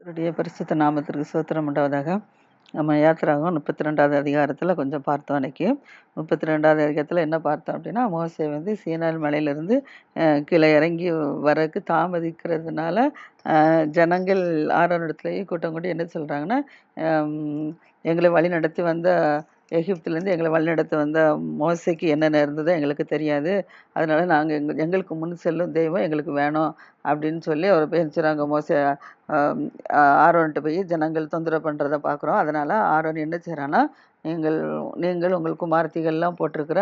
கர்த்தருடைய பரிசுத்த நாமத்திற்கு சோத்திரம் உண்டாவதாக. நம்ம யாத்திராகும் முப்பத்தி ரெண்டாவது அதிகாரத்தில் கொஞ்சம் பார்த்தோம் அன்னைக்கு. முப்பத்தி ரெண்டாவது அதிகாரத்தில் என்ன பார்த்தோம் அப்படின்னா மோசை வந்து சீனால் மலையிலேருந்து கீழே இறங்கி வரக்கு தாமதிக்கிறதுனால ஜனங்கள் ஆரோனிடத்துலேயும் கூட்டம் கூட்டி என்ன சொல்கிறாங்கன்னா எங்களை வழி நடத்தி வந்த எகிப்திலேருந்து எங்களை வழிநடத்த வந்த மோசைக்கு என்னென்ன இருந்ததோ எங்களுக்கு தெரியாது. அதனால் நாங்கள் எங்கள் எங்களுக்கு முன் செல்லும் தெய்வம் எங்களுக்கு வேணும் அப்படின்னு சொல்லி அவர் பேசுகிறாங்க மோசை ஆம், போய் ஜனங்கள் தொந்தரவு பண்ணுறத பார்க்குறோம். அதனால் ஆரோன் என்ன செய்கிறான்னா நீங்கள் நீங்கள் உங்கள் குமாரத்திகள்லாம் போட்டிருக்கிற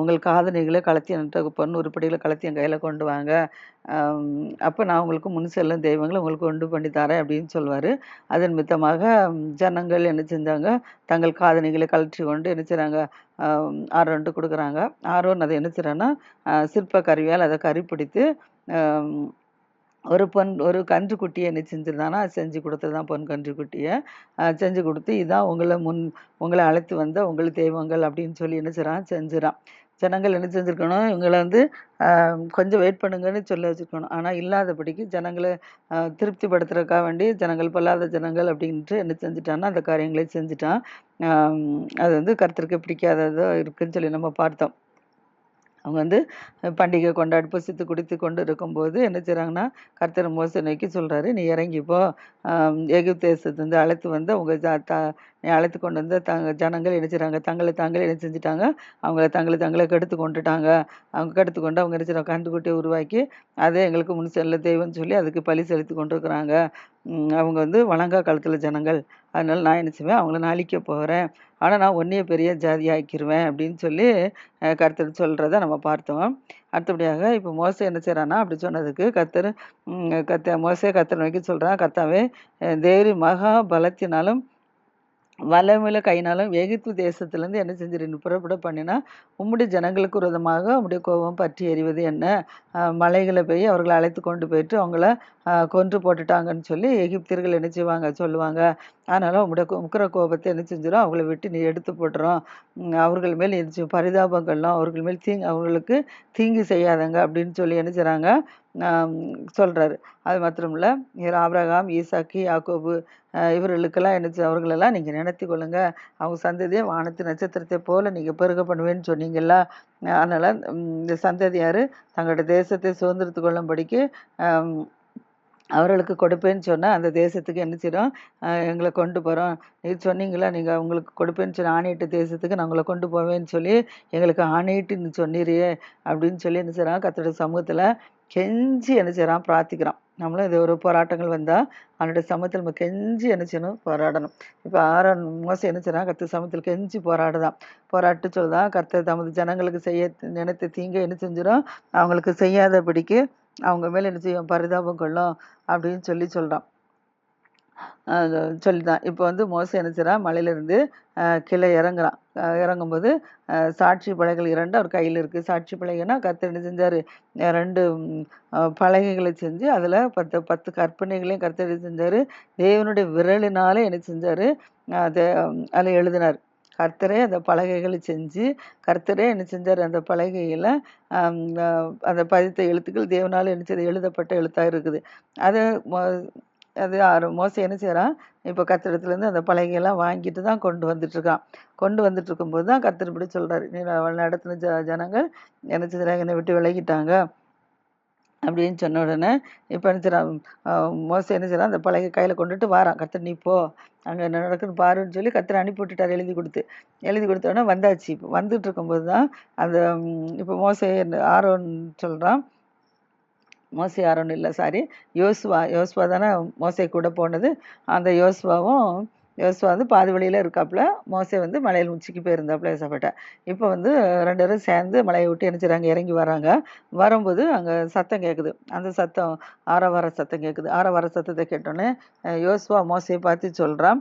உங்கள் காதணிகளை கலத்தி பொண்ணு உருப்படிகளை கலத்தி என் கையில் கொண்டு வாங்க. அப்போ நான் உங்களுக்கு முன் செல்லும் தெய்வங்களை உங்களுக்கு உண்டு பண்ணி தரேன் அப்படின்னு சொல்லுவார் அதன் மித்தமாக ஜனங்கள் என்ன செஞ்சாங்க? தங்கள் காதணிகளை கலற்றி கொண்டு என்ன செய்கிறாங்க ஆரோன்ட்டு கொடுக்குறாங்க. ஆரோன் அதை என்ன செய்கிறான்னா சிற்ப கருவியால் அதை கறி பிடித்து ஒரு பொன் ஒரு கன்றுக்குட்டியை என்ன செஞ்சிருந்தானா செஞ்சு கொடுத்ததான் பொன் கன்றுக்குட்டியை செஞ்சு கொடுத்து இதான் உங்களை முன் உங்களை அழைத்து வந்த உங்கள் தெய்வங்கள் அப்படின்னு சொல்லி என்ன செய்கிறான் செஞ்சுறான். ஜனங்கள் என்ன செஞ்சுருக்கணும்? இவங்களை வந்து கொஞ்சம் வெயிட் பண்ணுங்கன்னு சொல்லி வச்சுருக்கணும். ஆனால் இல்லாதபடிக்கு ஜனங்களை திருப்திப்படுத்துறதுக்காக வேண்டி ஜனங்கள் பொல்லாத ஜனங்கள் அப்படின்ட்டு என்ன செஞ்சுட்டான்னா அந்த காரியங்களை செஞ்சுட்டான். அது வந்து கருத்திற்கு பிடிக்காததோ இருக்குன்னு சொல்லி நம்ம பார்த்தோம். அவங்க வந்து பண்டிகை கொண்டாடி புசித்து குடித்து கொண்டு இருக்கும்போது என்ன செய்கிறாங்கன்னா கர்த்தர் மோசை நோக்கி சொல்கிறாரு நீ இறங்கிப்போ போ. எகிப்து தேசத்துலேருந்து அழைத்து வந்து அவங்க ஜா த நீ அழைத்து கொண்டு வந்து தங்க ஜனங்கள் என்ன செய்கிறாங்க தங்களை தாங்களே என்ன செஞ்சுட்டாங்க அவங்கள தங்களை தங்களை கெடுத்து கொண்டுட்டாங்க. அவங்க கெடுத்து கொண்டு அவங்க என்ன செய்றாங்க கண்டுக்குட்டியை உருவாக்கி அதே எங்களுக்கு முன் செல்ல தெய்வம்னு சொல்லி அதுக்கு பழி செலுத்தி கொண்டிருக்கிறாங்க. அவங்க வந்து வழங்கா காலத்தில் ஜனங்கள். அதனால நான் என்ன செய்வேன்? அவங்கள நான் அழிக்க போகிறேன் ஆனால் நான் ஒன்றைய பெரிய ஜாதியாக்கிடுவேன் அப்படின்னு சொல்லி கர்த்தர் சொல்கிறத நம்ம பார்த்தோம். அடுத்தபடியாக இப்போ மோசே என்ன செய்கிறான்னா அப்படி சொன்னதுக்கு கர்த்தர் கத்த மோசே கர்த்தர் நோக்கி சொல்கிறான் கர்த்தாவே அஹ், மகா பலத்தினாலும் வல்லமையில கையினாலும் எகிப்து தேசத்திலேருந்து என்ன செஞ்சிரு புறப்பட பண்ணினா உம்முடைய ஜனங்களுக்கு விரோதமாக உம்முடைய கோபம் பற்றி எறிவது என்ன? மலைகளை போய் அவர்களை அழைத்து கொண்டு போயிட்டு அவங்கள கொன்று போட்டுட்டாங்கன்னு சொல்லி எகிப்தியர்கள் என்ன செய்வாங்க? சொல்லுவாங்க. அதனால உங்களுடைய உக்கிர கோபத்தை என்ன செஞ்சிடும் அவங்கள விட்டு நீ எடுத்து போட்டுறோம் அவர்கள் மேல் என்ன பரிதாபங்கள்லாம் அவர்கள் மேல் தீங்கு அவங்களுக்கு தீங்கு செய்யாதங்க அப்படின்னு சொல்லி என்ன செய்கிறாங்க சொல்கிறாரு அது மாத்திரமில்ல இல்லை ஆபிரகாம் ஈசாக்கி யாக்கோபு இவர்களுக்கெல்லாம் என்ன அவர்களெல்லாம் நீங்கள் நினைத்து கொள்ளுங்க. அவங்க சந்ததியை வானத்து நட்சத்திரத்தை போல் நீங்கள் பெருக பண்ணுவேன்னு சொன்னீங்கல்ல. அதனால் இந்த சந்ததியார் தங்களோட தேசத்தை சுதந்திரத்து கொள்ளும்படிக்கு அவர்களுக்கு கொடுப்பேன்னு சொன்னால் அந்த தேசத்துக்கு என்ன செய்கிறோம் எங்களை கொண்டு போகிறோம் நீ சொன்னீங்களா நீங்கள் உங்களுக்கு கொடுப்பேன்னு சொல்லி ஆணையிட்ட தேசத்துக்கு நான் உங்களை கொண்டு போவேன்னு சொல்லி எங்களுக்கு ஆணையிட்டு சொன்னீரியே அப்படின்னு சொல்லி என்ன செய்கிறாங்க கத்தோட சமூகத்தில் கெஞ்சி என்ன செய்கிறான் பிரார்த்திக்கிறான். நம்மளும் இது ஒரு போராட்டங்கள் வந்தால் அவனுடைய சமத்தில் நம்ம கெஞ்சி என்ன செய்யணும் போராடணும். இப்போ ஆறான் மோசம் என்ன செய்கிறான் கர்த்தர் சமத்தில் கெஞ்சி போராடுதான். போராட்டு சொல்லுதான் கர்த்தர் தமது ஜனங்களுக்கு செய்ய நினைத்த தீங்க என்ன செஞ்சிடும். அவங்களுக்கு செய்யாதபடிக்கு அவங்க மேலே என்ன செய்யும்? பரிதாபம் கொள்ளும் அப்படின்னு சொல்லி சொல்கிறான் சொல்லிதான். இப்போ வந்து மோசை என்ன செய்கிறான் மலையிலேருந்து கீழே இறங்குறான் இறங்கும்போது சாட்சி பலகைகள் இரண்டு அவர் கையில் இருக்குது சாட்சி பலகைனா கத்து என்ன செஞ்சார்? ரெண்டு பலகைகளை செஞ்சு அதில் பத்து பத்து கற்பனைகளையும் கர்த்தர் என்ன செஞ்சார்? தேவனுடைய விரலினாலே என்ன செஞ்சார்? அதை அதில் எழுதினார். கர்த்தரே அந்த பலகைகளை செஞ்சு கர்த்தரே என்ன செஞ்சார்? அந்த பலகையில் அந்த பதித்த எழுத்துக்கள் தேவனால் என்ன செய்து? எழுதப்பட்ட எழுத்தாக இருக்குது. அதை அது மோசம் என்ன செய்கிறான் இப்போ கத்திரத்துலேருந்து அந்த பலகையெல்லாம் வாங்கிட்டு தான் கொண்டு வந்துட்டுருக்கான். கொண்டு வந்துட்டு இருக்கும்போது தான் கத்திர இப்படி சொல்கிறாரு நீ அவள் நடத்தின ஜ ஜனங்கள் என்ன செய்கிறாங்க என்னை விட்டு விலகிட்டாங்க. அப்படின்னு சொன்ன உடனே இப்போ என்ன செய்றான் ஆஹ் என்ன செய்றான் அந்த பழைய கையில் கொண்டுட்டு வாரான். கத்திர நீ போ. அங்கே என்ன நடக்குன்னு பாருன்னு சொல்லி கத்திர அனுப்பி விட்டுட்டார் எழுதி கொடுத்து. எழுதி கொடுத்த உடனே வந்தாச்சு. இப்போ வந்துட்டு இருக்கும்போது தான் அந்த இப்போ மோசே ஆரோன் சொல்கிறான் மோசே ஆரோன் இல்லை சாரி யோசுவா யோசுவா தானே மோசை கூட போனது. அந்த யோசுவாவும் யோசுவா வந்து பாதி வழியில் இருக்காப்புல மோசே வந்து மலையில் உச்சிக்கு போயிருந்தாப்புல ஏசப்பட்ட இப்போ வந்து ரெண்டு பேரும் சேர்ந்து மலையை விட்டு என்ன இறங்கி வராங்க. வரும்போது அங்கே சத்தம் கேட்குது அந்த சத்தம் ஆரவார சத்தம் கேட்குது ஆரவார சத்தத்தை கேட்டோன்னே யோசுவா மோசையை பார்த்து சொல்கிறான்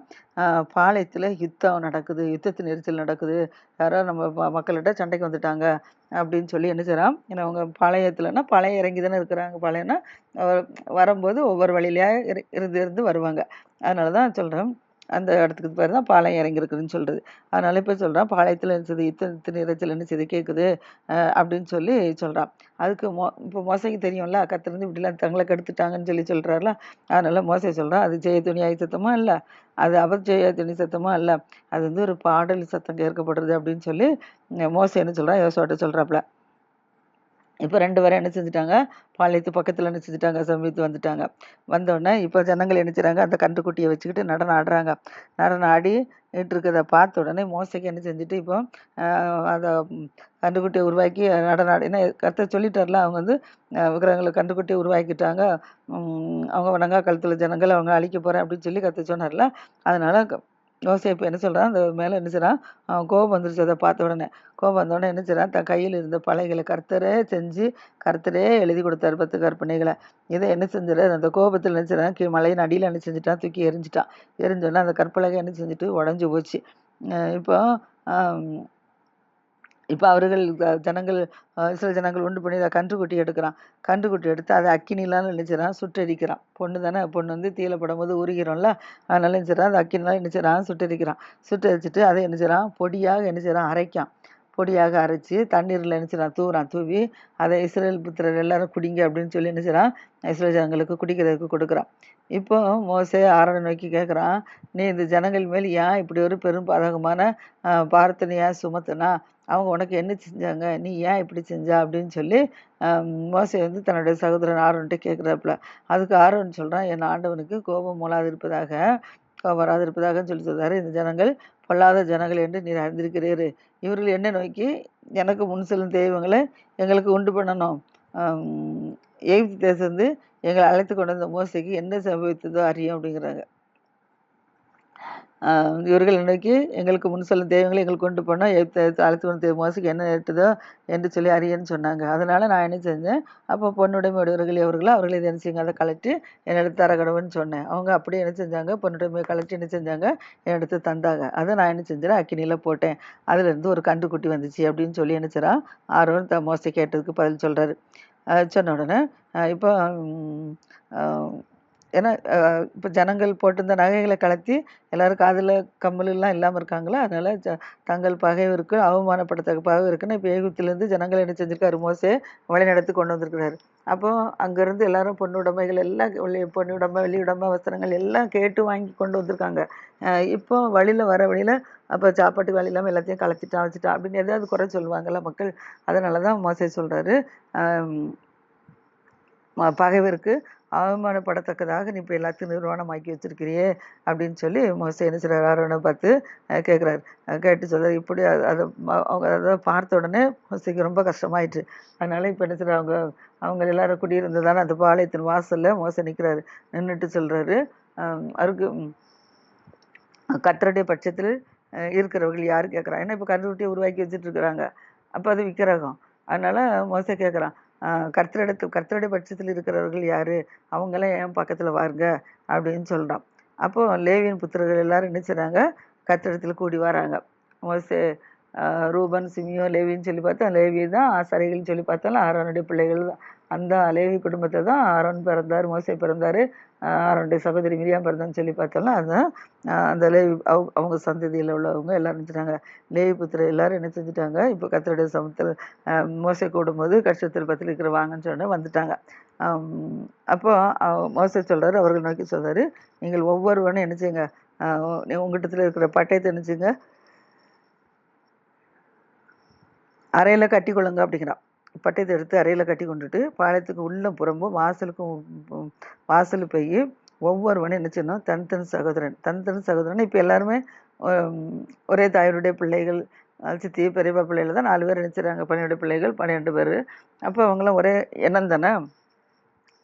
பாளையத்தில் யுத்தம் நடக்குது. யுத்தத்து நெரிசல் நடக்குது. யாரோ நம்ம மக்கள்கிட்ட சண்டைக்கு வந்துட்டாங்க. அப்படின்னு சொல்லி என்ன செய்கிறான் ஏன்னா அவங்க பாளையத்துலன்னா பழைய இறங்கி தானே இருக்கிறாங்க. பழையன்னா வரும்போது ஒவ்வொரு வழியிலையாக இரு- இருந்து இருந்து வருவாங்க. அதனால தான் சொல்கிறேன் அந்த இடத்துக்கு பேர் தான் பாளையம் இறங்கியிருக்குதுன்னு சொல்கிறது அதனால இப்போ சொல்கிறான் பாளையத்தில் இருந்தது இத்தனை இத்தனை இறைச்சல் என்ன கேட்குது அப்படின்னு சொல்லி சொல்கிறான் அதுக்கு மோ இப்போ மோசைக்கு தெரியும்ல அக்கத்துலேருந்து இப்படிலாம் தங்களை கெடுத்துட்டாங்கன்னு சொல்லி சொல்கிறாருல அதனால மோசை சொல்கிறான் அது ஜெய துணியாய் சத்தமாக இல்லை? அது அவர் ஜெய துணி சத்தமாக இல்லை? அது வந்து ஒரு பாடல் சத்தம் கேட்கப்படுறது அப்படின்னு சொல்லி மோசைன்னு மோசை என்ன சொல்கிறான் யோசோட்ட சொல்கிறாப்புல இப்போ ரெண்டு பேரும் என்ன செஞ்சுட்டாங்க? பாளையத்து பக்கத்தில் என்ன செஞ்சுட்டாங்க? சமீபத்து வந்துட்டாங்க. வந்தோடனே இப்போ ஜனங்கள் என்ன செய்கிறாங்க அந்த கன்றுக்குட்டியை வச்சுக்கிட்டு நடனம் ஆடுறாங்க. நடனம் ஆடி இருக்கிறத பார்த்த உடனே மோசைக்கு என்ன செஞ்சுட்டு இப்போ அந்த அதை கன்றுக்குட்டியை உருவாக்கி நடனம் ஆடி ஏன்னா கர்த்தர் சொல்லிட்டார்ல அவங்க வந்து விக்கிரகங்களை கன்றுக்குட்டியை உருவாக்கிட்டாங்க. அவங்க வணங்கா கழுத்துல ஜனங்களை அவங்க அழிக்க போகிறேன் அப்படின்னு சொல்லி கற்று சொன்னார்ல. அதனால் யோசேப்பு இப்போ என்ன சொல்கிறான் அந்த மேலே என்ன செய்கிறான் அவன் கோபம் வந்துருச்சு அதை பார்த்த உடனே. கோபம் வந்த உடனே என்ன செய்கிறான் தன் கையில் இருந்த பலைகளை கர்த்தரே செஞ்சு கர்த்தரே எழுதி கொடுத்தார் பத்து கற்பனைகளை. இதை என்ன செஞ்சிடறாரு அந்த கோபத்தில் என்ன செய்றான்? கீழ் மலையின் அடியில் என்ன செஞ்சுட்டான்? தூக்கி எரிஞ்சிட்டான் எரிஞ்சோடனே அந்த கற்பலகை என்ன செஞ்சுட்டு உடஞ்சி போச்சு. இப்போ இப்போ அவர்கள் ஜனங்கள் சில ஜனங்கள் உண்டு பண்ணி அதை கன்றுக்குட்டி எடுக்கிறான். கன்றுக்குட்டி எடுத்து அதை அக்கினிலாம் நினைச்சிடறான் சுட்டரிக்கிறான். பொண்ணு தானே? பொண்ணு வந்து தீயில படும்போது உருகிறோம்ல அதனால நினைச்சிடறான் அதை அக்கினிலாம் நினைச்சிடறான் சுட்டரிக்கிறான். சுட்டரிச்சிட்டு அதை என்ன பொடியாக என்ன அரைக்கான். பொடியாக அரைச்சி தண்ணீரில் என்ன செய்றான் தூவுறான் தூவி அதை இஸ்ரேல் புத்திரர் எல்லாரும் குடிங்க அப்படின்னு சொல்லி என்ன இஸ்ரேல் ஜனங்களுக்கு குடிக்கிறதுக்கு கொடுக்குறான். இப்போ மோசே ஆரோனை நோக்கி கேட்குறான் நீ இந்த ஜனங்கள் மேல் ஏன் இப்படி ஒரு பெரும் பாதகமான ஆஹ், சுமத்துனா? அவங்க உனக்கு என்ன செஞ்சாங்க? நீ ஏன் இப்படி செஞ்சா? அப்படின்னு சொல்லி மோசை வந்து தன்னுடைய சகோதரன் ஆரோன்ட்டு கேட்குறாப்புல அதுக்கு ஆரோன் சொல்கிறான் என் ஆண்டவனுக்கு கோபம் மூலாது இருப்பதாக கோபம் வராது இருப்பதாகன்னு சொல்லி சொல்கிறாரு இந்த ஜனங்கள் பொல்லாத ஜனங்கள் என்று நீர் அறிந்திருக்கிறீர். இவர்கள் என்ன நோக்கி எனக்கு முன் செல்லும் தெய்வங்களை எங்களுக்கு உண்டு பண்ணணும். ஆம், எகிப்து தேசம் வந்து எங்களை அழைத்து கொண்டு வந்த மோசைக்கு என்ன சம்பவித்ததோ அறியும் அப்படிங்கிறாங்க. இவர்கள் இன்றைக்கு எங்களுக்கு முன் சொல்லும் தெய்வங்களை எங்களுக்கு கொண்டு போனால் எடுத்து அழைத்து கொண்டு மாதத்துக்கு என்ன எட்டுதோ என்று சொல்லி அறியன்னு சொன்னாங்க. அதனால் நான் என்ன செஞ்சேன் அப்போ பொண்ணுடைமை உடையவர்கள் இவர்களோ அவர்களை இதை என்ன செய்யுங்க அதை கலட்டி என்னிடத்து தர சொன்னேன். அவங்க அப்படியே என்ன செஞ்சாங்க பொண்ணுடைமை கலட்டி என்ன செஞ்சாங்க என்னிடத்து தந்தாங்க. அதை நான் என்ன செஞ்சேன் அக்கினியில் போட்டேன். அதுலேருந்து ஒரு கண்டுக்குட்டி வந்துச்சு அப்படின்னு சொல்லி என்ன செய்றான் ஆர்வம் த மோசை கேட்டதுக்கு பதில் சொல்கிறாரு சொன்ன உடனே இப்போ ஏன்னா இப்போ ஜனங்கள் போட்டிருந்த நகைகளை கலத்தி எல்லோரும் காதில் கம்மலெல்லாம் இல்லாமல் இருக்காங்களா? அதனால் ஜ தங்கள் பகைவருக்கு அவமானப்படத்தக்க பகை இருக்குன்னு இப்போ ஏகுத்திலேருந்து ஜனங்கள் என்ன செஞ்சுருக்காரு? மோசே வழிநடத்தி கொண்டு வந்திருக்கிறாரு. அப்போ அங்கேருந்து எல்லாரும் பொண்ணு உடமைகள் எல்லாம் பொண்ணு உடம்பை வெளி உடம்பை வஸ்திரங்கள் எல்லாம் கேட்டு வாங்கி கொண்டு வந்திருக்காங்க. இப்போ வழியில் வர வழியில் அப்போ சாப்பாட்டுக்கு வழி இல்லாமல் எல்லாத்தையும் கலத்திட்டான் வச்சுட்டான் அப்படின்னு எதாவது குறை சொல்லுவாங்கள்ல மக்கள். அதனால தான் மோசே சொல்கிறாரு பகைவருக்கு அவமானப்படத்தக்கதாக நீ இப்போ எல்லாத்தையும் நிர்வாணமாக்கி வச்சிருக்கிறியே அப்படின்னு சொல்லி மோசே என்ன செய்கிறார் ஆரோனை பார்த்து கேட்குறாரு கேட்டு சொல்ல இப்படி அதை அவங்க அதை பார்த்த உடனே மோசைக்கு ரொம்ப கஷ்டமாயிட்டு அதனால் இப்போ என்ன செய்றாங்க அவங்க அவங்க எல்லாரும் குடியிருந்ததான அந்த பாளையத்தின் வாசலில் மோசை நிற்கிறாரு நின்றுட்டு சொல்கிறாரு அருக்கு அவருக்கு ம், பட்சத்தில் இருக்கிறவர்கள் யார் கேட்குறா ஏன்னா இப்போ கன்றுக்குட்டியை உருவாக்கி வச்சுட்டு இருக்கிறாங்க. அப்போ அது விக்கிரகம். அதனால் மோசை கேட்குறான் கர்த்தரிடத்து கர்த்தருடைய பட்சத்தில் இருக்கிறவர்கள் யார்? அவங்களாம் என் பக்கத்தில் வாருங்க? அப்படின்னு சொல்கிறான் அப்போ லேவியின் புத்திரர்கள் எல்லாரும் என்ன செய்றாங்க? கர்த்தரிடத்தில் கூடி வராங்க. ரூபன் சிமியோ லேவின்னு சொல்லி பார்த்தா லேவி தான் ஆசாரிகள்னு சொல்லி பார்த்தாலும் ஆரோனுடைய பிள்ளைகள் தான். அந்த லேவி குடும்பத்தை தான் ஆரோன் பிறந்தார் மோசை பிறந்தார் ஆரோனுடைய சகோதரி மிரியாம் பிறந்தான்னு சொல்லி பார்த்தோம்னா அதுதான் அந்த லேவி அவங்க அவங்க சந்ததியில் உள்ளவங்க எல்லாரும் நினைச்சிட்டாங்க. லேவி புத்திர எல்லாரும் என்ன செஞ்சுட்டாங்க? இப்போ கத்தருடைய சமத்தில் மோசை கூடும்போது கஷ்டத்தில் பத்தில் இருக்கிற வாங்கன்னு சொன்னே வந்துட்டாங்க. அப்போ அவ- சொல்கிறாரு அவர்கள் நோக்கி சொல்கிறாரு நீங்கள் ஒவ்வொருவனும் என்ன செய்யுங்க? உங்ககிட்டத்தில் உங்ககிட்ட இருக்கிற பட்டயத்தை நினச்சிங்க அறையில் கட்டி கொள்ளுங்க அப்படிங்கிறான். பட்டயத்தை எடுத்து அறையில் கட்டி கொண்டுட்டு பாளையத்துக்கு உள்ள புறம்பும் வாசலுக்கும் வாசல் போய் ஒவ்வொருவனும் என்ன செய்யணும்? தனித்தனி சகோதரன் தனித்தனி சகோதரன். இப்போ எல்லாருமே ஒரே தாயருடைய பிள்ளைகள் சித்தி பெரியப்பா பிள்ளைகள் தான். நாலு பேர் நினச்சிடறாங்க பன்னிரெண்டு பிள்ளைகள் பன்னிரெண்டு பேர். அப்போ அவங்களாம் ஒரே எண்ணம் தானே?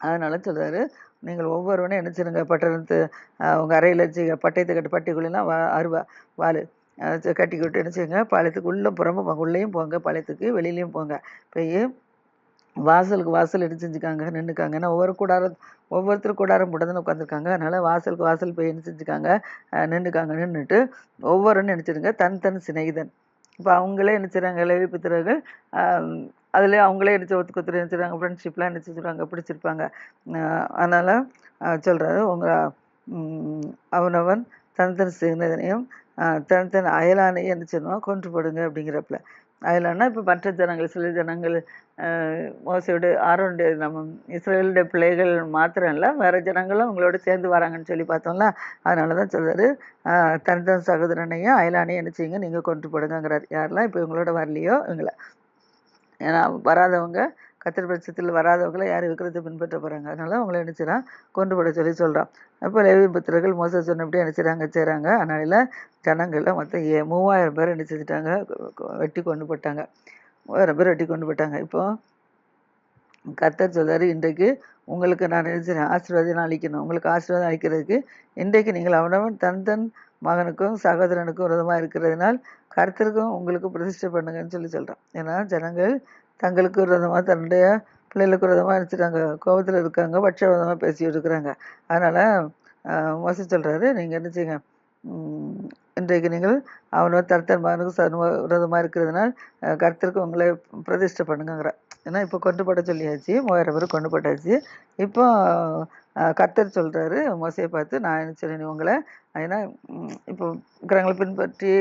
அதனால சொல்கிறாரு நீங்கள் ஒவ்வொருவனும் என்ன பட்டணத்து உங்கள் அறையில் வச்சு பட்டயத்தை கட்டு பட்டிக்குள்ளெல்லாம் வா அருவா வாள். கட்டி விட்டு என்ன செய்யுங்க? பாளையத்துக்கு உள்ளே புறம்பு போங்க உள்ளேயும் போங்க பாளையத்துக்கு வெளியிலையும் போங்க. போய் வாசலுக்கு வாசல் எடுத்து செஞ்சுக்காங்க நின்றுக்காங்க ஏன்னா ஒவ்வொரு கூடாரம் ஒவ்வொருத்தரும் கூடாரம் போட்டு தான் உட்காந்துருக்காங்க அதனால் வாசலுக்கு வாசல் போய் என்ன செஞ்சுக்காங்க? நின்றுக்காங்க நின்றுட்டு ஒவ்வொருன்னு நினச்சிருங்க. தன் தன் சிநேகிதன். இப்போ அவங்களே என்ன செய்கிறாங்க லேவி அதில் அவங்களே நினச்சி ஒத்துக்கு ஒருத்தர் என்ன ஃப்ரெண்ட்ஷிப்லாம் என்ன பிடிச்சிருப்பாங்க. அதனால் சொல்கிறாரு உங்கள் அவனவன் தன் தன் சிநேகிதனையும் தன் தன் அயலானையும் என்ன செய்யணும் கொன்று போடுங்க அப்படிங்கிறப்பல. அயலானா இப்போ மற்ற ஜனங்கள் சில ஜனங்கள் ஆஹ் மோசையோட ஆரோனுடைய நம்ம இஸ்ரேலுடைய பிள்ளைகள் மாத்திரம் இல்லை வேறு ஜனங்களும் உங்களோட சேர்ந்து வராங்கன்னு சொல்லி பார்த்தோம்ல அதனால தான் சொல்கிறாரு தனித்தன் சகோதரனையும் அயலானையும் என்ன செய்யுங்க? நீங்கள் கொன்று போடுங்கிறார் யாரெல்லாம் இப்போ இவங்களோட வரலையோ இவங்களை. ஏன்னா வராதவங்க கத்தர் பட்சத்தில் வராதவங்களை யார் விக்கிரத்தை பின்பற்ற போகிறாங்க அதனால அவங்கள என்ன கொண்டு போட சொல்லி சொல்கிறான் அப்போ லேவி புத்திரர்கள் மோச சொன்னபடி என்ன செய்கிறாங்க அதனால ஜனங்களில் மொத்தம் ஏ மூவாயிரம் பேர் என்ன செஞ்சுட்டாங்க? வெட்டி கொண்டு போட்டாங்க. மூவாயிரம் பேர் வெட்டி கொண்டு போட்டாங்க. இப்போ கர்த்தர் சொல்றாரு இன்றைக்கு உங்களுக்கு நான் நினைச்சேன் ஆசீர்வாதம் அளிக்கணும். உங்களுக்கு ஆசீர்வாதம் அளிக்கிறதுக்கு இன்றைக்கு நீங்கள் அவனவன் தன் தன் மகனுக்கும் சகோதரனுக்கும் விரதமாக இருக்கிறதுனால் கர்த்தருக்கும் உங்களுக்கு பிரதிஷ்டை பண்ணுங்கன்னு சொல்லி சொல்கிறான் ஏன்னா ஜனங்கள் தங்களுக்கு விரதமாக தன்னுடைய பிள்ளைகளுக்கு விரதமாக நினச்சிட்டாங்க கோபத்தில் இருக்காங்க பட்ச விரதமாக பேசிட்டு இருக்கிறாங்க. அதனால் மோச சொல்கிறாரு நீங்கள் என்ன செய்யுங்க? இன்றைக்கு நீங்கள் அவனோட தரத்தன் மகனுக்கு சர்ம விரதமாக இருக்கிறதுனால் கருத்திற்கு கர்த்தருக்கு உங்களை பிரதிஷ்டை பண்ணுங்கிற ஏன்னா இப்போ கொண்டு போட சொல்லியாச்சு மூவாயிரம் பேர் கொண்டு போட்டாச்சு இப்போ கர்த்தர் சொல்கிறாரு மோசையை பார்த்து நான் என்ன செய்றேன் உங்களை ஏன்னா இப்போ இருக்கிறவங்களை பின்பற்றி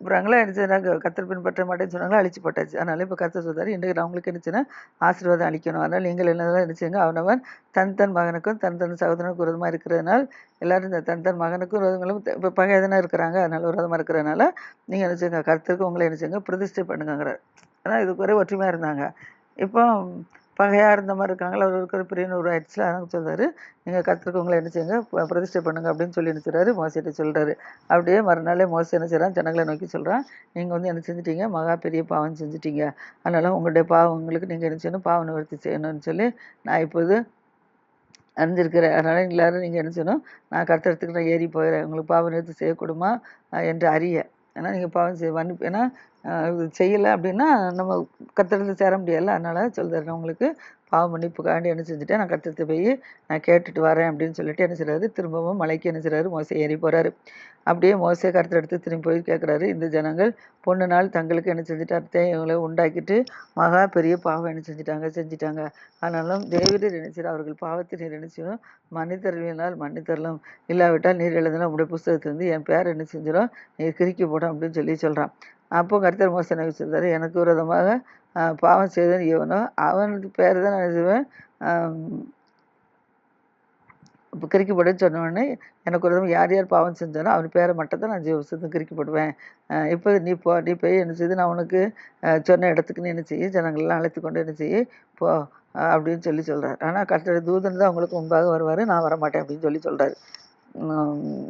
இருக்கிறாங்களா என்ன கத்தர் பின்பற்ற மாட்டேன்னு சொன்னாங்களா அழிச்சு போட்டாச்சு. அதனால இப்போ கர்த்தர் சொல்றாரு இன்றைக்கு நான் உங்களுக்கு ஆசீர்வாதம் அளிக்கணும். அதனால் நீங்கள் என்னதான் நினச்சிங்க அவனவன் தன் தன் மகனுக்கும் தன் தன் சகோதரனுக்கும் விரோதமாக இருக்கிறதுனால எல்லாரும் இந்த தன் தன் மகனுக்கும் விரோதங்களும் இப்போ பகை இருக்கிறாங்க அதனால் விரோதமாக இருக்கிறதுனால நீங்கள் என்ன செய்யுங்க கர்த்தருக்கு உங்களை என்ன செய்யுங்க பிரதிஷ்டை பண்ணுங்கிறார் ஆனால் இதுக்கு ஒரே ஒற்றுமையாக இருந்தாங்க. இப்போ பகையாக இருந்த மாதிரி இருக்காங்களா அவர் இருக்கிற பிரிவினை உருவாயிடுச்சுல அதனால சொல்றாரு நீங்கள் கர்த்தருக்கு உங்களை என்ன செய்யுங்க பிரதிஷ்டை பண்ணுங்க அப்படின்னு சொல்லி என்ன மோசிட்ட சொல்கிறாரு அப்படியே மறுநாளே மோசம் என்ன செய்கிறான் ஜனங்களை நோக்கி சொல்கிறான் நீங்கள் வந்து என்ன செஞ்சிட்டீங்க? மகா பெரிய பாவம் செஞ்சிட்டீங்க. அதனால் உங்களுடைய பாவங்களுக்கு நீங்கள் என்ன செய்யணும் பாவ நிவர்த்தி செய்யணும்னு சொல்லி நான் இப்போது அறிஞ்சிருக்கிறேன். அதனால் எல்லாரும் நீங்கள் என்ன செய்யணும் நான் கர்த்தரத்துக்கு நான் ஏறி போயிடுறேன் உங்களுக்கு பாவ நிவர்த்தி செய்யக்கூடுமா? என்று அறிய. ஏன்னா நீங்கள் பாவம் செய்ய வந்து ஏன்னா இது செய்யலை அப்படின்னா நம்ம கர்த்தரத்தில் சேர முடியல அதனால் சொல்றாரு உங்களுக்கு. பாவ மன்னிப்புக்காண்டி என்ன செஞ்சுட்டேன்? நான் கர்த்தரத்தை போய் நான் கேட்டுட்டு வரேன் அப்படின்னு சொல்லிட்டு என்ன செய்கிறாரு திரும்பவும் மலைக்கு என்ன செய்கிறாரு மோசை ஏறி போறாரு. அப்படியே மோசையை கருத்து எடுத்து திரும்பி போய் கேட்குறாரு இந்த ஜனங்கள் பொண்ணு நாள் தங்களுக்கு என்ன செஞ்சுட்டாரு இவங்களை உண்டாக்கிட்டு மகா பெரிய பாவம் என்ன செஞ்சுட்டாங்க? செஞ்சுட்டாங்க. ஆனாலும் தேவரீர் நினைச்சிடும் அவர்கள் பாவத்தை நீர் நினைச்சிடும் மன்னித்தருவினால் மன்னித்தரலாம். இல்லாவிட்டால் நீர் எழுதின உடைய வந்து என் பேர் என்ன செஞ்சிடும் நீர் கிறுக்கி போடும் அப்படின்னு சொல்லி சொல்கிறான் அப்போ கர்த்தர் மோசனை சொல்கிறார் எனக்கு விரோதமாக பாவம் செய்தவன் இவனோ? அவனுக்கு பேர் தான் நான் செய்வேன். இப்போ கிறுக்கிப்படுன்னு சொன்ன எனக்கு ஒரு யார் யார் பாவம் செஞ்சானோ அவன் பேரை மட்டும் தான் நான் ஜீவசத்தும் கிரிக்கப்படுவேன் இப்போ நீ போ நீ போய் என்ன செய்து நான் உனக்கு சொன்ன இடத்துக்கு நீ என்ன செய்ய ஜனங்கள்லாம் அழைத்து கொண்டு என்ன செய்ய போ அப்படின்னு சொல்லி சொல்கிறார் ஆனால் கர்த்தர் தூதன் தான் உங்களுக்கு முன்பாக வருவார் நான் வரமாட்டேன் அப்படின்னு சொல்லி சொல்கிறாரு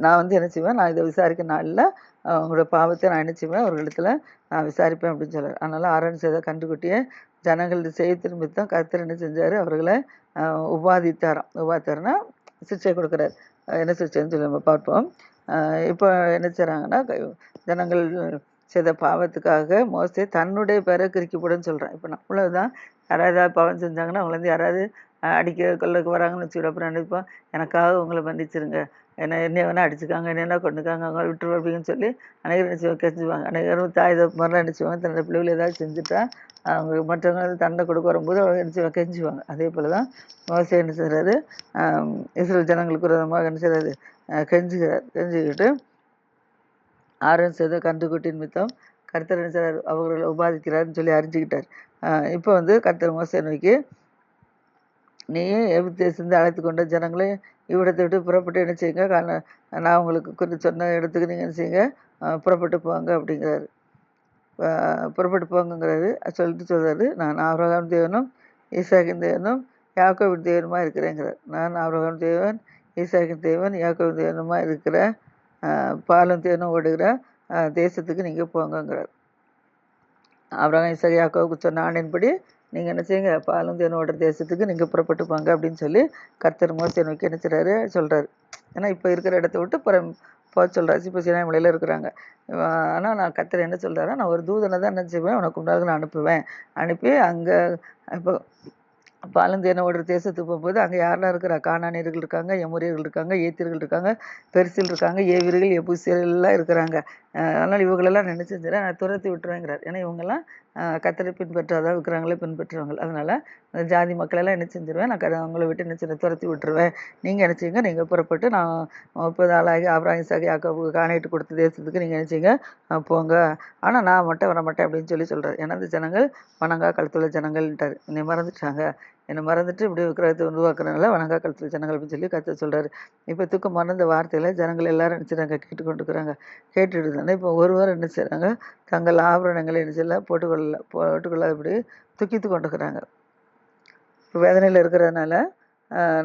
நான் வந்து என்ன செய்வேன்? நான் இதை விசாரிக்க நாளில் அவங்களோட பாவத்தை நான் நினச்சிப்பேன் அவர்களிடத்தில் அவர்களிடத்துல நான் விசாரிப்பேன் அப்படின்னு சொல்கிறார் அதனால் ஆரோன் செய்த கண்டுக்குட்டியை ஜனங்கள் செய்ய திரும்பி தான் கர்த்தர் என்ன செஞ்சார்? அவர்களை உபாதித்தாராம். உபாதித்தாருன்னா சிக்ஷை கொடுக்குறாரு. என்ன சிக்ஷைன்னு சொல்லி நம்ம பார்ப்போம். இப்போ என்ன செய்கிறாங்கன்னா ஜனங்கள் செய்த பாவத்துக்காக மோஸ்ட்லி தன்னுடைய பேரை கிறுக்கி சொல்கிறேன் சொல்கிறான் இப்போ நம்மளும் தான் யாராவது பாவம் செஞ்சாங்கன்னா அவங்களேருந்து யாராவது அடிக்க கொள்ளக்கு வராங்கன்னு வச்சுக்கிட அப்புறம் நினைப்போம் எனக்காக உங்களை மன்னிச்சிருங்க. என்ன என்ன வேணால் அடிச்சுக்காங்க என்ன கொண்டுக்காங்க அவங்க விட்டுருவோம் அப்படின்னு சொல்லி அநேகர் நினச்சி கெஞ்சுவாங்க. அநேகரும் தாய் மாதிரிலாம் நினச்சிவாங்க தன்னோட பிள்ளைகள் ஏதாவது செஞ்சுட்டா அவங்க மற்றவங்க வந்து தண்டனை கொடுக்க வரும்போது அவங்க நினச்சி கெஞ்சுவாங்க. அதே போல தான் மோசே என்ன செய்கிறாரு இஸ்ரேல் ஜனங்களுக்கு விரோதமாக என்ன செய்கிறாரு கெஞ்சுகிறார். கெஞ்சிக்கிட்டு ஆரோன் செய்த கன்றுக்குட்டியின் மித்தம் கர்த்தர் என்ன செய்கிறார் அவர்களை உபாதிக்கிறார்னு சொல்லி அறிஞ்சுக்கிட்டார். இப்போ வந்து கர்த்தர் மோசே நோக்கி நீயே எபித்தேசிருந்து அழைத்து கொண்ட ஜனங்களே இவ்விடத்தை விட்டு புறப்பட்டு என்ன செய்யுங்க? நான் உங்களுக்கு குறித்து சொன்ன இடத்துக்கு நீங்கள் என்ன செய்யுங்க? புறப்பட்டு போங்க அப்படிங்கிறாரு. புறப்பட்டு போங்கங்கிறாரு. சொல்லிட்டு சொல்கிறாரு நான் ஆபிரகாம் தேவனும் ஈசாக்கின் தேவனும் யாக்கோவின் தேவனுமா இருக்கிறேங்கிறார். நான் ஆபிரகாம் தேவன் ஈசாக்கின் தேவன் யாக்கோவின் தேவனுமா இருக்கிற பாலும் தேவனும் ஓடுகிற தேசத்துக்கு நீங்கள் போங்கங்கிறார். ஆபிரகாம் ஈசாக் யாக்கோவுக்கு சொன்ன ஆண்டின்படி நீங்கள் என்ன செய்யுங்க? பாலும் தேனோட தேசத்துக்கு நீங்கள் புறப்பட்டு போங்க அப்படின்னு சொல்லி கர்த்தர் மோசை நோக்கி என்ன செய்கிறாரு சொல்கிறாரு ஏன்னா இப்போ இருக்கிற இடத்த விட்டு புறம் போக சொல்கிறார் இப்போ சின்ன மலையில் இருக்கிறாங்க. ஆனால் நான் கத்தர் என்ன சொல்கிறாரா நான் ஒரு தூதனை தான் என்ன செய்வேன்? உனக்கு முன்னாடி நான் அனுப்புவேன். அனுப்பி அங்கே இப்போ பாலந்தேன ஓடுற தேசத்துக்கு போகும்போது அங்கே யாரெல்லாம் இருக்கிறா காணானியர்கள் இருக்காங்க எமோரியர்கள் இருக்காங்க ஏத்தியர்கள் இருக்காங்க பெருசில் இருக்காங்க ஏவியர்கள் எபூசியர்கள் எல்லாம் இருக்கிறாங்க. அதனால் இவங்களெல்லாம் நினைச்சு நான் துரத்தி விட்டுருவேங்கிறார். ஏன்னா இவங்கெல்லாம் கத்தரை பின்பற்றாத இருக்கிறாங்களே பின்பற்றுவாங்க அதனால் அந்த ஜாதி மக்களெல்லாம் என்ன செஞ்சிருவேன்? நான் கட அவங்கள விட்டு என்ன செஞ்சு துரத்தி விட்டுருவேன். நீங்கள் என்ன செய்யுங்க? நீங்கள் புறப்பட்டு நான் முப்பது ஆளாகி அப்ராஹிம் சாகி அக்காவுக்கு காணிட்டு கொடுத்த தேசத்துக்கு நீங்கள் என்ன செய்யுங்க? போங்க. ஆனால் நான் மட்டும் வர மாட்டேன் அப்படின்னு சொல்லி சொல்கிறார் ஏன்னா அந்த ஜனங்கள் பணங்கா கழுத்துள்ள ஜனங்கள்ன்ட்டார் என்னை மறந்துட்டாங்க. என்னை மறந்துட்டு இப்படி விக்கிரகத்தை உருவாக்குறதுனால வணங்கா கழுத்துள்ள ஜனங்கள் அப்படின்னு சொல்லி கத்த சொல்கிறாரு இப்போ தூக்கம் மறந்த வார்த்தையில் ஜனங்கள் எல்லாரும் என்ன கேட்டு கொண்டுக்கிறாங்க கேட்டுட்டு தானே இப்போ ஒருவர் என்ன செய்கிறாங்க தங்கள் ஆபரணங்களை என்ன போட்டுக்கொள்ள போட்டுக்கொள்ள இப்படி துக்கித்து கொண்டுக்கிறாங்க இப்போ வேதனையில் இருக்கிறதுனால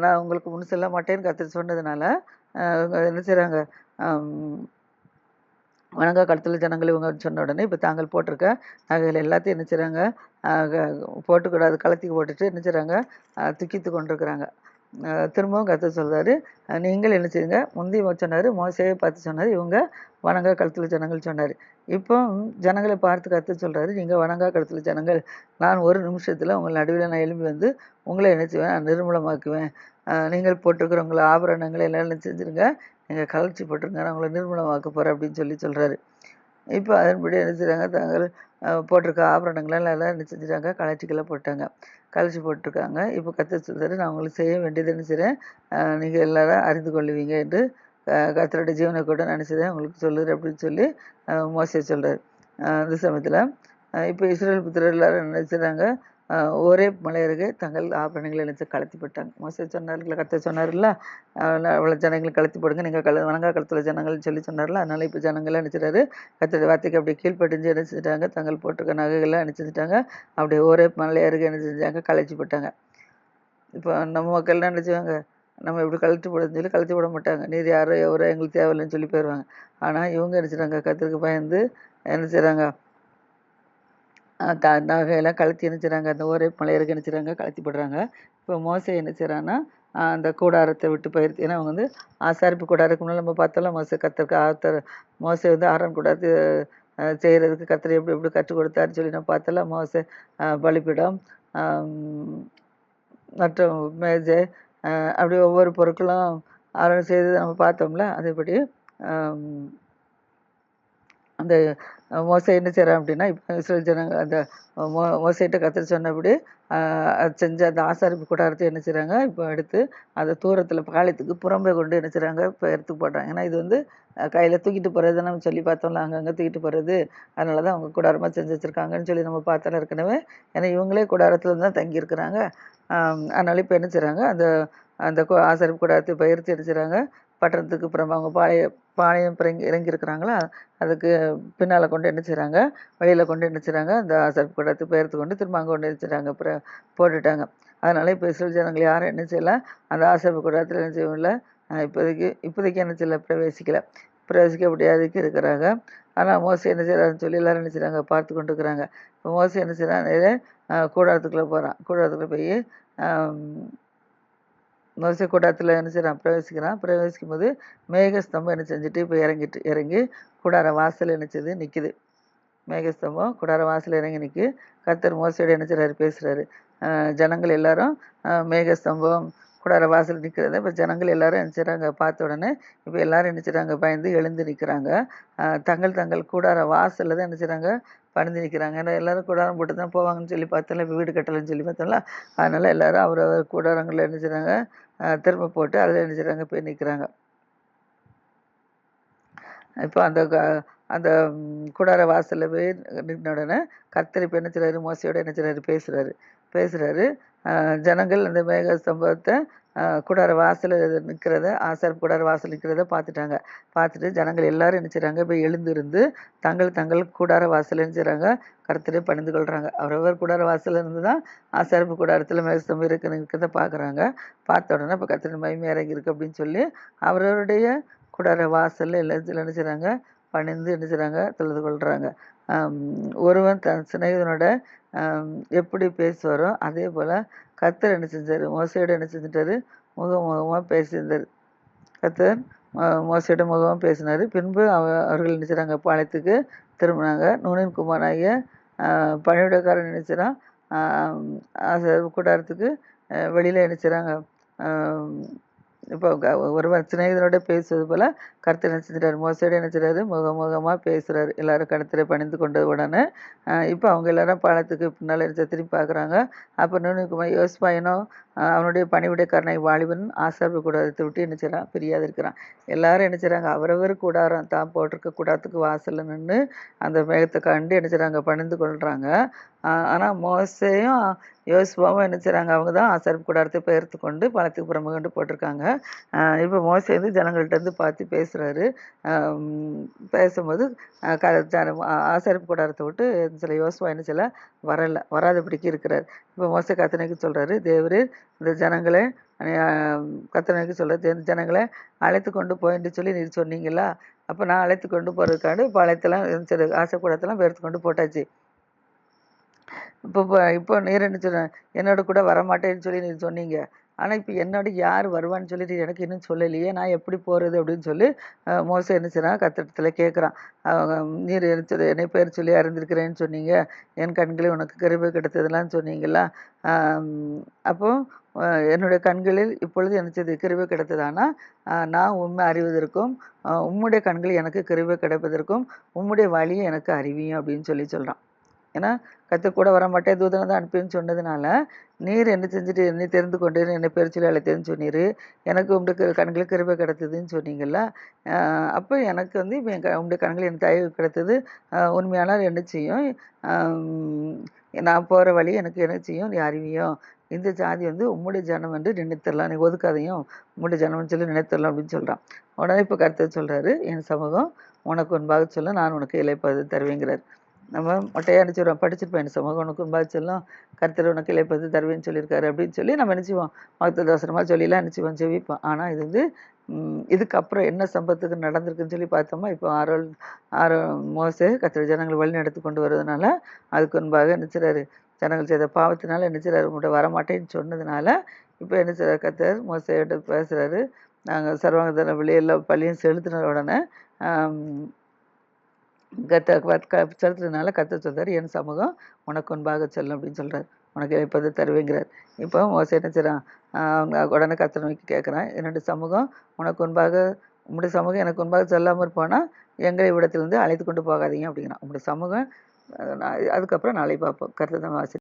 நான் உங்களுக்கு முன் செல்ல மாட்டேன்னு கத்து சொன்னதுனால என்ன செய்கிறாங்க வணங்க கடத்தல் ஜனங்கள் இவங்க சொன்ன உடனே இப்போ தாங்கள் போட்டிருக்க. நகைகள் எல்லாத்தையும் என்ன செய்கிறாங்க போட்டுக்கூடாது கலத்தி போட்டுட்டு என்ன செய்கிறாங்க துக்கித்து கொண்டிருக்கிறாங்க. திரும்பவும் கற்று சொல்கிறாரு நீங்கள் என்ன செய்யுங்க முந்தி சொன்னார் மோசையை பார்த்து சொன்னார். இவங்க வணங்கா கழுத்தில் ஜனங்கள் சொன்னார். இப்போ ஜனங்களை பார்த்து கற்று சொல்கிறாரு நீங்கள் வணங்கா கழுத்தில் ஜனங்கள் நான் ஒரு நிமிஷத்தில் உங்கள் நடுவில் நான் எழும்பி வந்து உங்களை என்ன செய்வேன் நான் நிர்மூலமாக்குவேன். நீங்கள் போட்டிருக்கிற உங்களை ஆபரணங்களை எல்லாம் என்ன செஞ்சுருங்க நீங்கள் கலர்ச்சி போட்டிருங்க நான் உங்களை நிர்மூலமாக்க போகிறேன் அப்படின்னு சொல்லி சொல்கிறாரு இப்போ அதன்படி என்ன செய்கிறாங்க தாங்கள் போட்டிருக்க ஆபரணங்களெல்லாம் எல்லாம் என்ன செஞ்சுட்டாங்க கலைச்சிக்கெல்லாம் போட்டாங்க. கலர்ச்சி போட்டிருக்காங்க. இப்போ கத்த சொல்றாரு நான் உங்களுக்கு செய்ய வேண்டியது என்ன செய்கிறேன் நீங்கள் எல்லாரும் அறிந்து கொள்ளுவீங்க என்று கத்தரோட ஜீவனை கூட நான் உங்களுக்கு சொல்லுறேன் அப்படின்னு சொல்லி அஹ், சொல்கிறார் அந்த சமயத்தில் இப்போ இஸ்ரேல் புத்திரர் எல்லாரும் நினைச்சுறாங்க ஒரே மலை தங்கள் ஆபரணங்களை நினைத்து கலத்தி போட்டாங்க மோசே சொன்னார்ல கத்த சொன்னார்ல அவ்வளோ ஜனங்களை கலத்தி போடுங்க நீங்கள் கல வணங்கா கலத்தில் ஜனங்கள்னு சொல்லி சொன்னார்ல அதனால இப்போ ஜனங்கள்லாம் நினைச்சிட்டாரு கத்தோட வார்த்தைக்கு அப்படியே கீழ்ப்படிஞ்சு என்ன தங்கள் போட்டிருக்க நகைகள்லாம் என்ன அப்படியே ஒரே மலை என்ன செஞ்சாங்க கலைச்சி போட்டாங்க. இப்போ நம்ம மக்கள்லாம் என்ன நம்ம இப்படி கழட்டி போடுன்னு சொல்லி கழட்டி போட மாட்டாங்க. நீர் யாரோ எவரோ எங்களுக்கு தேவையில்லைன்னு சொல்லி போயிடுவாங்க ஆனால் இவங்க என்ன கத்திரிக்கு பயந்து என்ன செய்கிறாங்க த நகையெல்லாம் கழட்டி என்ன அந்த ஒரே மலையருக்கு என்ன கழுத்தி கழட்டி போடுறாங்க. இப்போ மோசை என்ன செய்கிறான்னா அந்த கூடாரத்தை விட்டு போயிடுது ஏன்னா அவங்க வந்து ஆசாரிப்பு கூடாரத்துக்கு முன்னால் நம்ம பார்த்தோம்ல மோசை கத்தருக்கு ஆத்தர் மோசை வந்து ஆரன் கூடாரத்து செய்கிறதுக்கு கத்திரி எப்படி எப்படி கற்றுக் கொடுத்தாருன்னு சொல்லி நான் பார்த்தல மோசை பலிப்பிடம் மற்றும் மேஜை அப்படி ஒவ்வொரு பொருட்களும் ஆரோன் செய்ததை நம்ம பார்த்தோம்ல அதேபடி அந்த மோசை என்ன செய்கிறான் அப்படின்னா இப்போ இஸ்ரேல் ஜனங்க அந்த மோ மோசைட்ட கத்திர சொன்னபடி அது செஞ்ச அந்த ஆசாரிப்பு கூடாரத்தை என்ன செய்கிறாங்க இப்போ எடுத்து அதை தூரத்தில் பாளையத்துக்கு புறம்பே கொண்டு என்ன செய்கிறாங்க இப்போ எடுத்து போடுறாங்க. ஏன்னா இது வந்து கையில் தூக்கிட்டு போகிறது நம்ம சொல்லி பார்த்தோம்ல அங்கங்கே தூக்கிட்டு போகிறது அதனால தான் அவங்க கூடாரமாக செஞ்சு வச்சுருக்காங்கன்னு சொல்லி நம்ம பார்த்தோம் ஏற்கனவே. ஏன்னா இவங்களே கூடாரத்தில் தான் தங்கியிருக்கிறாங்க. அதனால இப்போ என்ன செய்கிறாங்க அந்த அந்த ஆசாரிப்பு கூடாரத்தை பயிர்த்து என்ன செய்கிறாங்க பட்டணத்துக்கு அப்புறம் அவங்க பாளைய பாளையம் இறங்கி இறங்கியிருக்கிறாங்களா? அதுக்கு பின்னால் கொண்டு என்ன செய்கிறாங்க வழியில் கொண்டு என்ன செய்கிறாங்க அந்த ஆசாரிப்பு கூடத்து பெயர்த்து கொண்டு திரும்ப அங்கே கொண்டு என்ன செய்கிறாங்க அப்புறம் போட்டுட்டாங்க. அதனால் இப்போ இஸ்ரேல் ஜனங்கள் யாரும் என்ன செய்யல அந்த ஆசாரிப்பு கூடத்தில் என்ன செய்யல இப்போதைக்கு இப்போதைக்கு என்ன செய்யல பிரவேசிக்கலை. பிரவேசிக்க முடியாதுக்கு இருக்கிறாங்க. ஆனால் மோசி என்ன செய்கிறாருன்னு சொல்லி எல்லோரும் என்ன செய்கிறாங்க பார்த்து கொண்டு இருக்கிறாங்க. இப்போ மோசி என்ன செய்கிறான் கூடாரத்துக்குள்ளே போகிறான் கூடாரத்துக்குள்ளே போய் மோசை கூடாரத்தில் என்ன செய்கிறான் பிரவேசிக்கிறான். பிரவேசிக்கும் போது மேகஸ்தம்பம் என்ன செஞ்சுட்டு இப்போ இறங்கிட்டு இறங்கி கூடார வாசல் என்ன செய்யுது நிற்கிது மேகஸ்தம்பம் கூடார வாசல் இறங்கி நிற்கி கத்தர் மோசையோட என்ன பேசுகிறாரு ஜனங்கள் எல்லாரும் மேகஸ்தம்பம் கூடார வாசல் நிற்கிறத இப்போ ஜனங்கள் எல்லாரும் என்ன செய்கிறாங்க பார்த்த உடனே இப்போ எல்லாரும் என்ன செய்கிறாங்க பயந்து எழுந்து நிற்கிறாங்க தங்கள் தங்கள் கூடார வாசலில் தான் என்ன செய்கிறாங்க பணிந்து நிற்கிறாங்க ஏன்னா எல்லாரும் கூடாரம் போட்டு தான் போவாங்கன்னு சொல்லி பார்த்தோம்ல இப்போ வீடு கட்டலைன்னு சொல்லி பார்த்தோம்ல அதனால எல்லாரும் அவரவர் கூடாரங்களில் என்ன செய்கிறாங்க திரும்ப போட்டு அதில் என்ன செய்கிறாங்க போய் நிற்கிறாங்க இப்போ அந்த அந்த குடார கூடார வாசலில் போய் நின்ன உடனே கர்த்தர் இப்போ என்ன செய்கிறாரு மோசையோட என்ன செய்கிறாரு பேசுகிறாரு பேசுகிறாரு ஜனங்கள் அந்த மேக சம்பவத்தை கூடார வாசலில் நிற்கிறத ஆசார் கூடார வாசல் நிற்கிறத பார்த்துட்டாங்க. பார்த்துட்டு ஜனங்கள் எல்லாரும் என்ன செய்கிறாங்க போய் எழுந்திருந்து தங்கள் தங்கள் கூடார வாசல் என்ன செய்கிறாங்க கர்த்தரை பணிந்து கொள்கிறாங்க அவரவர் கூடார வாசலில் இருந்து தான் ஆசாரிப்பு கூடாரத்தில் மேகஸ்தம்பம் இருக்கு இருக்கிறத பார்க்குறாங்க. பார்த்த உடனே இப்போ கத்திரி மகிமை இறங்கி இருக்கு அப்படின்னு சொல்லி அவரவருடைய கூடார வாசல்ல எல்லாத்துல என்ன செய்கிறாங்க பணிந்து என்ன செய்கிறாங்க தொழுது கொள்கிறாங்க ஒருவன் தன் சிநேகிதனோட எப்படி பேசுவாரோ அதே போல் கத்தர் என்ன செஞ்சார்? மோசையோட என்ன செஞ்சிட்டாரு? முகமுகமாக பேசியிருந்தார். கர்த்தர் மோசையோட முகமாக பேசினார். பின்பு அவ அவர்கள் என்ன பாளையத்துக்கு திரும்பினாங்க. நூனின் குமாராகிய பணிவிடக்காரன் நினைச்சிறான் கூடாரத்துக்கு வெளியில் என்ன செய்கிறாங்க இப்போ ஒருவர் சிநேகிதரோட பேசுவது போல் கருத்து என்ன செஞ்சுறாரு மோசடி என்ன செய்றாரு முகமுகமாக பேசுகிறாரு எல்லாரும் கருத்தரை பணிந்து கொண்ட உடனே இப்போ அவங்க எல்லாரும் பாலத்துக்கு பின்னால் இருந்த திரும்பி பார்க்குறாங்க அப்போ நுணுக்குமா யோசிப்பாயனும் அவனுடைய பணிவிடைக்காரனை வாலிபன் ஆசார்பு கூடாரத்தை விட்டு என்ன செய்கிறான் பிரியாது இருக்கிறான். எல்லாரும் என்ன செய்கிறாங்க அவரவர் கூடாரம் தான் போட்டிருக்க கூடாரத்துக்கு வாசலில் நின்று அந்த மேகத்தை கண்டு என்ன செய்கிறாங்க பணிந்து கொள்கிறாங்க ஆனால் மோசையும் யோசுவாவும் என்ன செய்கிறாங்க அவங்க தான் ஆசாரிப்பு கூடாரத்தை பெயர்த்து கொண்டு பழத்துக்கு புறம்பு கொண்டு போட்டிருக்காங்க. இப்போ மோசை வந்து ஜனங்கள்கிட்ட இருந்து பார்த்து பேசுகிறாரு பேசும்போது க ஜன ஆசாரிப்பு கூடாரத்தை விட்டு சில யோசுவா என்ன சில வரலை. வராதபடிக்கு இருக்கிறார். இப்போ மோச கத்தனைக்கு சொல்கிறாரு தேவரே இந்த ஜனங்களை கத்தனைக்கு சொல்கிறார் இந்த ஜனங்களை அழைத்து கொண்டு போயின்னு சொல்லி நீர் சொன்னீங்களா? அப்போ நான் அழைத்து கொண்டு போகிறதுக்காண்டு பாளையத்தெல்லாம் சில ஆசை கூடத்தெல்லாம் கொண்டு போட்டாச்சு. இப்போ இப்போ நீர் என்ன சொன்ன என்னோட கூட வரமாட்டேன்னு சொல்லி நீ சொன்னீங்க. ஆனால் இப்போ என்னோட யார் வருவான்னு சொல்லிட்டு எனக்கு இன்னும் சொல்லலையே நான் எப்படி போகிறது அப்படின்னு சொல்லி மோசம் என்ன செய்கிறான் கத்திரத்தில் கேட்குறான் நீர் என்னை பேர் சொல்லி அறிந்திருக்கிறேன்னு சொன்னீங்க. என் கண்களில் உனக்கு கருவை கிடைத்ததெல்லாம் சொன்னீங்களா? அப்போது என்னுடைய கண்களில் இப்பொழுது எனக்கு கிருவை கிடைத்ததானா நான் உண்மை அறிவதற்கும் உம்முடைய கண்கள் எனக்கு கிருவை கிடைப்பதற்கும் உம்முடைய வழியை எனக்கு அறிவியும் அப்படின்னு சொல்லி சொல்கிறான் ஏன்னா கத்து கூட வர மாட்டேன். தூதனை தான் அனுப்பின்னு சொன்னதுனால நீர் என்ன செஞ்சுட்டு என்னை தெரிந்து கொண்டு என்னை பேர் தெரிஞ்சு சொன்னீர். எனக்கு உங்களுடைய கண்களுக்கு கிருபை கிடைத்ததுன்னு சொன்னீங்கல்ல அப்போ எனக்கு வந்து இப்போ என் உங்களுடைய கண்கள் எனக்கு தயவு கிடைத்தது. உண்மையானால் என்ன செய்யும்? நான் போகிற வழி எனக்கு என்ன செய்யும்? அறிவியும் இந்த ஜாதி வந்து உம்முடைய ஜனம் என்று நினைத்தரலாம். நீ ஒதுக்காதையும் உம்முடைய ஜனம்னு சொல்லி நினைத்தரலாம் அப்படின்னு சொல்கிறான் உடனே இப்போ கருத்தை சொல்கிறாரு என் சமூகம் உனக்கு உன்பாக சொல்ல நான் உனக்கு இலைப்பது தருவேங்கிறார். நம்ம மொட்டையாக நினச்சிடுவோம் படிச்சிருப்போம். என்ன சமூகம் உனக்கு பாதிச்செல்லாம் கருத்தர் உனக்கு இழைப்பது தருவேன்னு சொல்லியிருக்காரு அப்படின்னு சொல்லி நம்ம நினச்சிவோம் மகத்த தோசனமாக சொல்லிலாம் நினச்சிவோம் ஜெபிப்போம். ஆனால் இது வந்து இதுக்கப்புறம் என்ன சம்பத்துக்கு நடந்திருக்குன்னு சொல்லி பார்த்தோமா இப்போ ஆரோல் ஆரோ மோசே கத்திர ஜனங்கள் வழி நடத்தி கொண்டு வருவதனால அதுக்கு முன்பாக நினச்சிறாரு ஜனங்கள் செய்த பாவத்தினால நினச்சிறாரு உங்கள்கிட்ட வரமாட்டேன்னு சொன்னதுனால இப்போ என்ன செய்கிறார் கத்தர் மோசையோட பேசுகிறாரு நாங்கள் சர்வாங்க விலையெல்லாம் பள்ளியும் செலுத்தின உடனே கத்த செலுத்துறதுனால கத்த சொல்கிறார் என் சமூகம் உனக்கு முன்பாக செல்லும் அப்படின்னு சொல்கிறார் உனக்கு எப்போது தருவேங்கிறார். இப்போ மோசை என்ன செய்கிறான் அவங்க உடனே கத்த நோக்கி கேட்குறான். என்னுடைய சமூகம் உனக்கு முன்பாக உங்களுடைய சமூகம் எனக்கு முன்பாக செல்லாமல் போனால் எங்களை விடத்திலிருந்து அழைத்து கொண்டு போகாதீங்க அப்படிங்கிறான். உங்களுடைய சமூகம் அதுக்கப்புறம் நாளை பார்ப்போம். கருத்து தான் வாசி